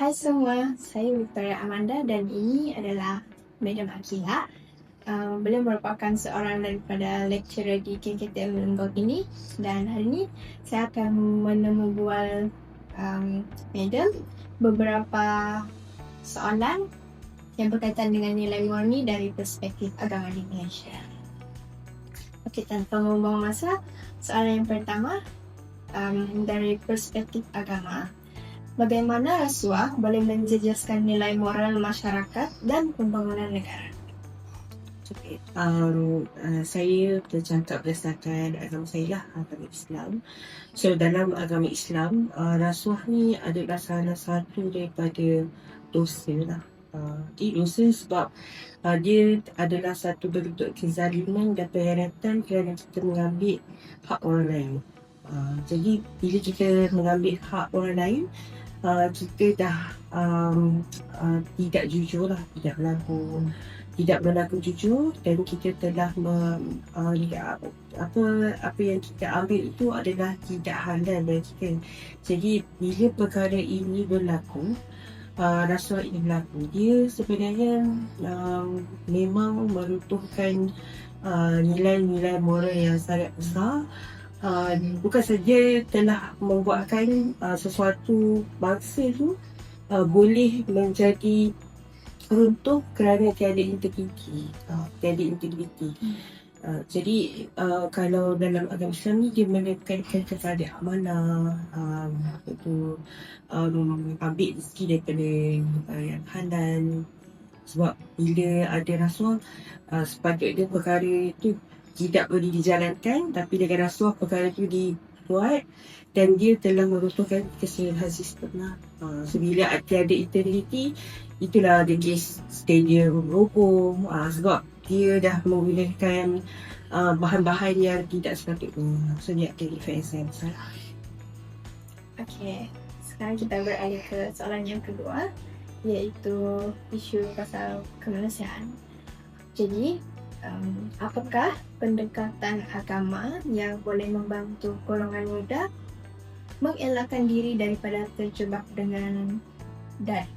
Hai semua, saya Victoria Amanda dan ini adalah Madam Akila. Uh, beliau merupakan seorang daripada lecturer di KKTM Lenggong ini dan hari ini saya akan menemubual um, Madam beberapa soalan yang berkaitan dengan nilai murni dari perspektif agama di Malaysia. Okey, tanpa membuang masa, soalan yang pertama um, dari perspektif agama. Bagaimana rasuah boleh menjejaskan nilai moral masyarakat dan pembangunan negara? Okay. Uh, saya bercakap berdasarkan agama saya lah, agama Islam. So dalam agama Islam, uh, rasuah ni adalah salah satu daripada dosa lah. Uh, dia dosa sebab uh, dia adalah satu bentuk kezaliman dan pengkhianatan kerana kita mengambil hak orang lain. Uh, jadi bila kita mengambil hak orang lain, uh, kita dah um, uh, tidak jujur lah, tidak berlaku tidak berlaku jujur dan kita telah me, uh, ya, apa apa yang kita ambil itu adalah tidak halal bagi kita. Jadi bila perkara ini berlaku, uh, rasuah ini berlaku, dia sebenarnya um, memang meruntuhkan uh, nilai-nilai moral yang sangat besar. Uh, bukan saja telah membuatkan uh, sesuatu bangsa itu uh, boleh menjadi runtuh kerana tiada integriti. Uh, tiada integriti. Hmm. Uh, jadi uh, kalau dalam agama Islam ni dia menekankan kepada amanah um, itu um, ambil rezeki daripada uh, yang halal sebab bila ada rasuah uh, sepatutnya perkara itu tidak boleh dijalankan tapi dengan rasuah perkara itu dibuat dan dia telah meruntuhkan keseluruhan sistem lah. Uh, so bila tiada integriti itulah the case stadium hukum uh, sebab dia dah menggunakan uh, bahan-bahan yang tidak sepatutnya so dia akan defense yang besar Okay, sekarang kita beralih ke soalan yang kedua iaitu isu pasal kemanusiaan. Jadi, um, apakah pendekatan agama yang boleh membantu golongan muda mengelakkan diri daripada terjebak dengan dan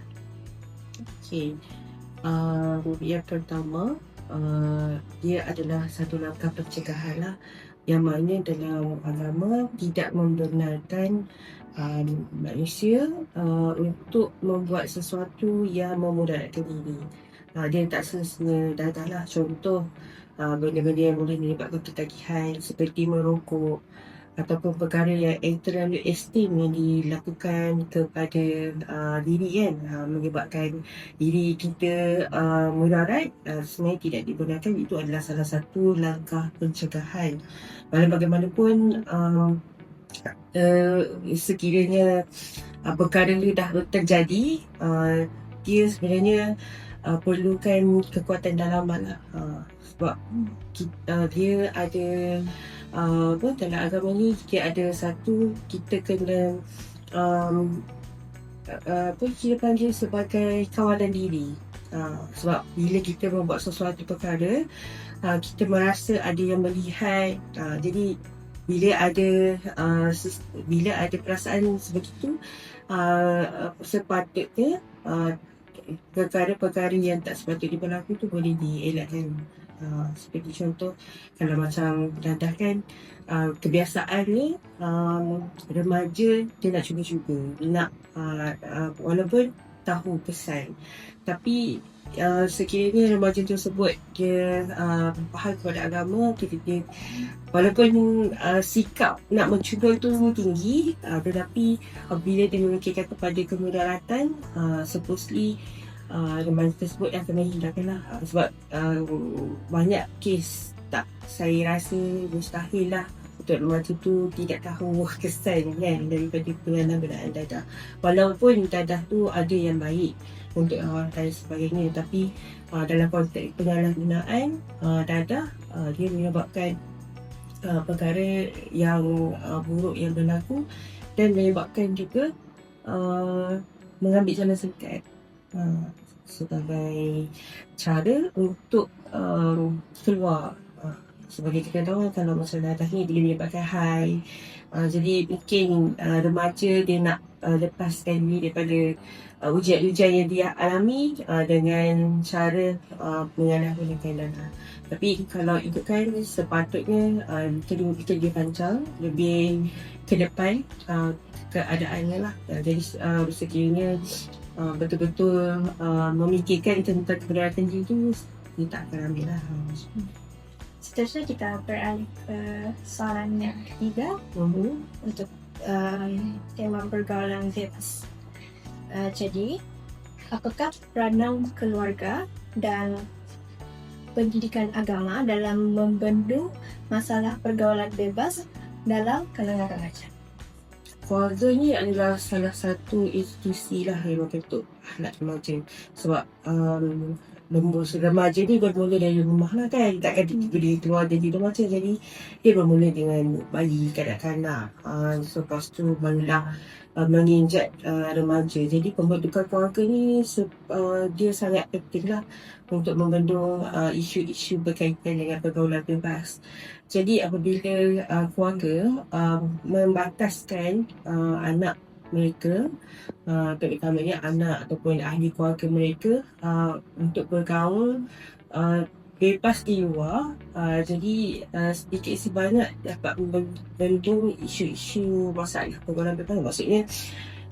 Okay. Uh, yang pertama, uh, dia adalah satu langkah pencegahan lah yang mana dalam agama tidak membenarkan uh, manusia uh, untuk membuat sesuatu yang memudaratkan diri. Uh, dia tak semestinya dadah lah. Contoh, uh, benda-benda yang boleh menyebabkan ketagihan seperti merokok, ataupun perkara yang terlalu ekstrim yang dilakukan kepada uh, diri kan. Uh, menyebabkan diri kita uh, mudarat uh, sebenarnya tidak dibenarkan. Itu adalah salah satu langkah pencegahan. Walau bagaimanapun uh, uh, sekiranya uh, perkara itu dah terjadi uh, dia sebenarnya perlukan kekuatan dalaman lah. uh, sebab kita, uh, dia ada uh, apa dalam agama ni kita ada satu kita kena um, uh, apa kita panggil sebagai kawalan diri uh, sebab bila kita membuat sesuatu perkara uh, kita merasa ada yang melihat uh, jadi bila ada uh, bila ada perasaan sebegitu uh, sepatutnya uh, perkara-perkara yang tak sepatutnya berlaku tu boleh dielakkan. Uh, seperti contoh kalau macam dadah kan uh, kebiasaan ni um, remaja dia nak cuba-cuba nak uh, uh, walaupun tahu pesan tapi uh, sekiranya remaja tersebut dia uh, faham kepada agama dia, dia walaupun uh, sikap nak mencuba tu tinggi uh, tetapi uh, bila dia memikirkan kepada kemudaratan uh, supposedly uh, remaja tersebut yang kena hindarkan lah. Uh, sebab uh, banyak kes tak saya rasa mustahil lah untuk remaja tu tidak tahu kesan kan daripada pengalaman dadah. Walaupun dadah tu ada yang baik untuk orang lain sebagainya tapi uh, dalam konteks penyalahgunaan uh, dadah uh, dia menyebabkan uh, perkara yang uh, buruk yang berlaku dan menyebabkan juga uh, mengambil jalan singkat uh, sebagai cara untuk um, keluar uh, sebagai kita tahu kalau masalah atas ni dia menyebabkan high. Uh, jadi mungkin uh, remaja dia nak uh, lepaskan diri daripada uh, ujian-ujian yang dia alami uh, dengan cara uh, menyalahgunakan dana tapi kalau ikutkan sepatutnya uh, kita, lebih panjang lebih ke depan uh, keadaannya lah. Uh, jadi uh, sekiranya uh, betul-betul uh, memikirkan tentang keberadaan diri tu dia tak akan ambil lah Seterusnya kita beralih ke soalan yang ketiga uh-huh. untuk uh, tema pergaulan bebas. Uh, jadi, apakah peranan keluarga dan pendidikan agama dalam membendung masalah pergaulan bebas dalam kalangan remaja? Keluarga ni adalah salah satu institusi lah yang membentuk anak remaja sebab um, remaja ni bermula dari rumah lah kan. Takkan dia boleh keluar dari rumah je jadi dia bermula dengan bayi kanak-kanak. Uh, so lepas tu barulah uh, menginjak uh, remaja. Jadi pembentukan keluarga ni uh, dia sangat penting lah untuk membendung uh, isu-isu berkaitan dengan pergaulan bebas. Jadi apabila uh, keluarga uh, membataskan uh, anak mereka uh, terutamanya anak ataupun ahli keluarga mereka uh, untuk bergaul uh, bebas di luar. Uh, jadi uh, sedikit sebanyak dapat membendung isu-isu masalah pergaulan bebas. Maksudnya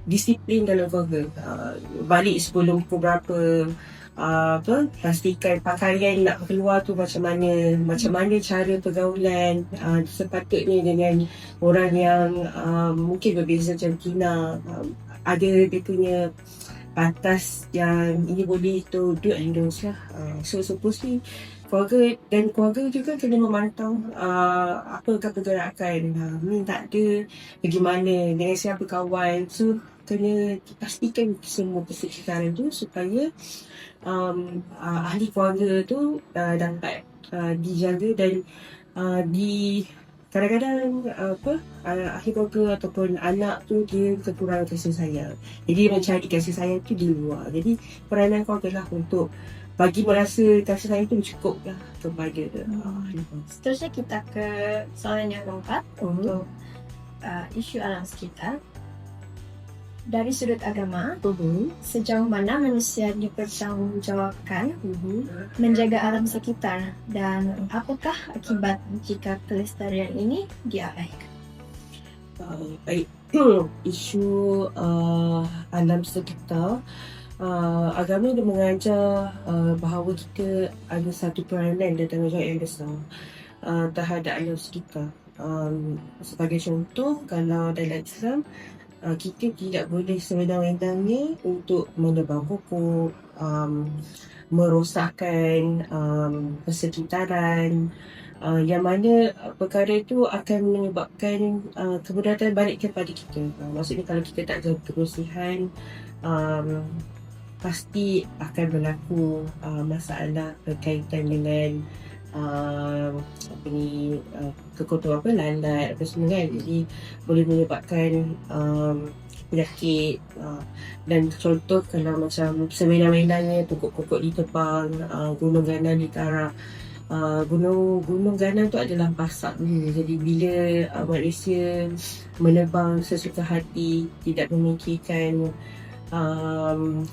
disiplin dalam keluarga. Uh, balik sebelum pukul berapa apa pastikan pakaian nak keluar tu macam mana macam mana cara pergaulan uh, sepatutnya dengan orang yang uh, mungkin berbeza macam Kina uh, ada dia punya batas yang ini boleh tu do and don'ts lah. Uh, so suppose keluarga dan keluarga juga kena memantau uh, apakah pergerakan uh, ni tak ada bagaimana dengan siapa kawan so kena pastikan semua persekitaran tu supaya um, uh, ahli keluarga tu uh, dapat uh, dijaga dan uh, di kadang-kadang uh, apa uh, ahli keluarga ataupun anak tu dia kekurangan kasih sayang. Jadi mencari kasih sayang tu di luar. Jadi peranan keluarga lah untuk bagi merasa kasih sayang tu cukup lah kepada uh, keluarga. Seterusnya kita ke soalan yang keempat Uh-huh. untuk uh, isu alam sekitar. Dari sudut agama, Uh-huh. sejauh mana manusia dipertanggungjawabkan Uh-huh. menjaga alam sekitar dan apakah akibat jika kelestarian ini diabaikan? Uh, baik isu uh, alam sekitar uh, agama dia mengajar uh, bahawa kita ada satu peranan dan tanggungjawab yang besar uh, terhadap alam sekitar um, sebagai contoh kalau dalam Islam uh, kita tidak boleh sewenang-wenangnya untuk menebang pokok um, merosakkan um, persekitaran uh, yang mana uh, perkara itu akan menyebabkan uh, kemudaratan balik kepada kita. Uh, maksudnya kalau kita tak jaga kebersihan, um, pasti akan berlaku uh, masalah berkaitan dengan uh, apa ni uh, kekotoran apa landat apa semua kan. Jadi boleh menyebabkan um, penyakit uh, dan contoh kalau macam sewenang-wenangnya pokok-pokok ditebang, uh, gunung ganang ditarak Uh, gunung gunung Ganang tu adalah pasak dulu. Jadi bila uh, Malaysia menebang sesuka hati, tidak memikirkan um,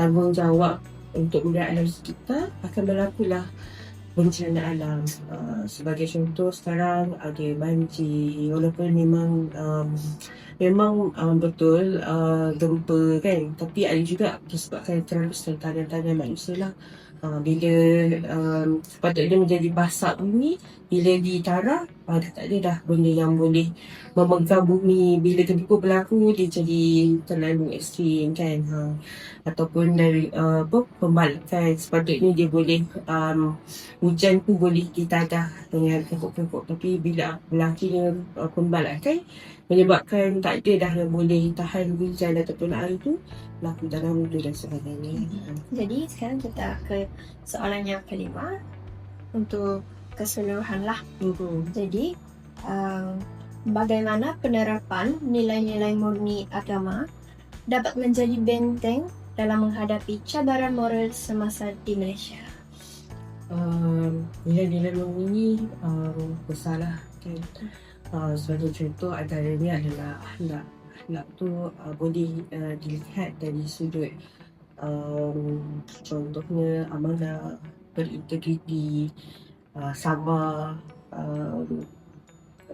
tanggungjawab untuk benda alam sekitar, akan berlakulah bencana alam. Uh, sebagai contoh sekarang ada banjir, walaupun memang um, memang um, betul uh, gempa kan, tapi ada juga disebabkan terlalu tangan-tangan manusia lah. Uh, bila um, sepatutnya menjadi basah bumi bila ditara uh, dah tak ada dah benda yang boleh memegang bumi. Bila gempa berlaku dia jadi terlalu ekstrim kan? Ha. ataupun dari uh, apa pembalakan. Sepatutnya dia boleh um, hujan pun boleh ditadah dengan pokok-pokok. Tapi bila berlakunya uh, pembalakan menyebabkan tak ada dah yang boleh tahan hujan ataupun air tu berlaku dalam muda dan sebagainya. Jadi sekarang kita ke soalan yang kelima. Untuk keseluruhan lah. Uh-huh. Jadi um, bagaimana penerapan nilai-nilai murni agama dapat menjadi benteng dalam menghadapi cabaran moral semasa di Malaysia? um, nilai-nilai Murni ni um, besarlah kan. Uh, sebagai contoh antaranya adalah akhlak. Akhlak tu uh, boleh uh, dilihat dari sudut um, contohnya amanah, berintegriti, uh, sabar, um,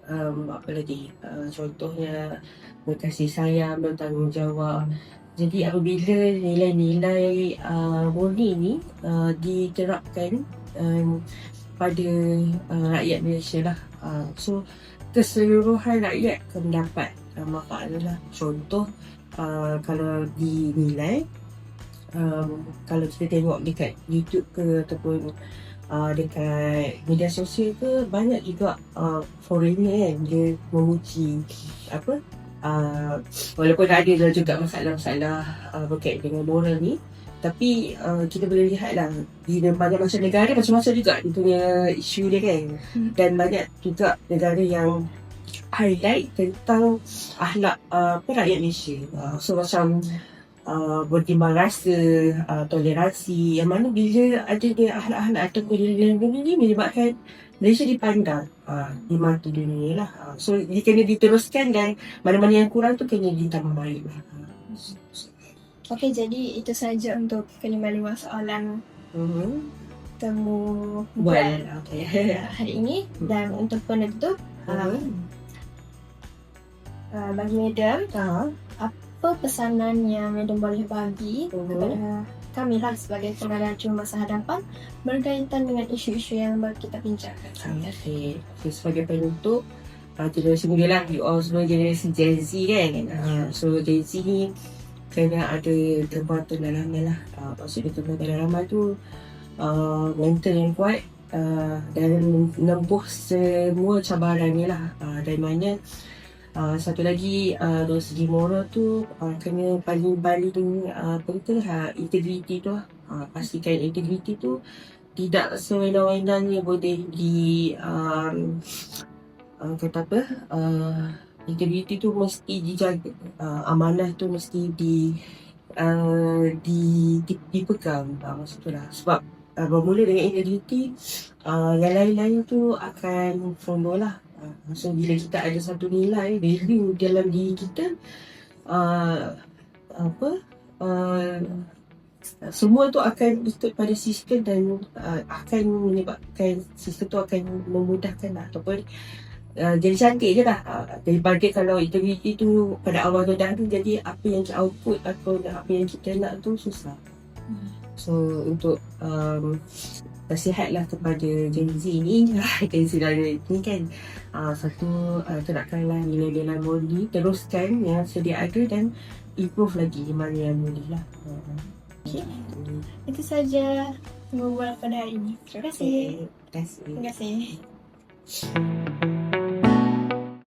um, apa lagi uh, contohnya berkasih sayang, bertanggungjawab. Jadi apabila nilai-nilai uh, murni ni uh, diterapkan um, pada uh, rakyat Malaysia lah. Uh, so keseluruhan rakyat akan mendapat uh, manfaat lah. Contoh uh, kalau dinilai um, kalau kita tengok dekat YouTube ke ataupun uh, dekat media sosial ke banyak juga uh, foreigner kan dia memuji apa uh, walaupun ada juga masalah-masalah uh, berkait dengan moral ni tapi uh, kita boleh lihat lah di banyak macam negara macam-macam juga dia punya isu dia kan Hmm. dan banyak juga negara yang highlight tentang akhlak uh, apa rakyat Malaysia uh, so macam uh, bertimbang rasa, uh, toleransi yang mana bila ada dia akhlak-akhlak ataupun nilai-nilai ni menyebabkan Malaysia dipandang uh, di mata dunia lah. Uh, so dia kena diteruskan dan mana-mana yang kurang tu kena ditambah baik lah. Okey, jadi itu saja untuk kelima lima soalan Uh-huh. temu Well, buat okay. hari ini dan untuk penutup Uh-huh. um, uh, bagi Madam Uh-huh. Apa pesanan yang Madam boleh bagi Mhm. kepada kami lah sebagai pengajar masa hadapan berkaitan dengan isu-isu yang kita bincangkan. Okay. okay. Sebagai penutup, uh, generasi muda lah, you all semua generasi Gen Z kan. Uh, so Gen Z ni kena ada tempatan dalaman lah. Uh, maksudnya tempatan dalaman tu uh, mental yang kuat uh, dan menempuh semua cabaran ni lah. Uh, dari mana Uh, satu lagi uh, dari segi moral tu uh, kena paling-paling uh, penting ha, integriti tu lah. Uh, pastikan integriti tu tidak sewenang-wenangnya boleh di um, uh, kata apa uh, integriti tu mesti dijaga uh, amanah tu mesti di uh, di, di dipegang. Uh, maksud tu lah. Sebab uh, bermula dengan integriti uh, yang lain-lain tu akan follow lah uh, so bila kita ada satu nilai value dalam diri kita uh, apa uh, semua tu akan ikut pada sistem dan uh, akan menyebabkan sistem tu akan memudahkan lah. Ataupun uh, jadi cantik je lah. Uh, daripada kalau integriti tu pada awal tu dah tu jadi apa yang kita output atau apa yang kita nak tu susah. So untuk um, nasihatlah kepada Gen Z ni Gen Z ni kan uh, satu uh, terapkanlah nilai-nilai murni teruskan yang sedia ada dan improve lagi di mana yang boleh lah uh, Okay. Itu saja temu bual pada hari ini. Terima kasih. Terima kasih. Terima kasih.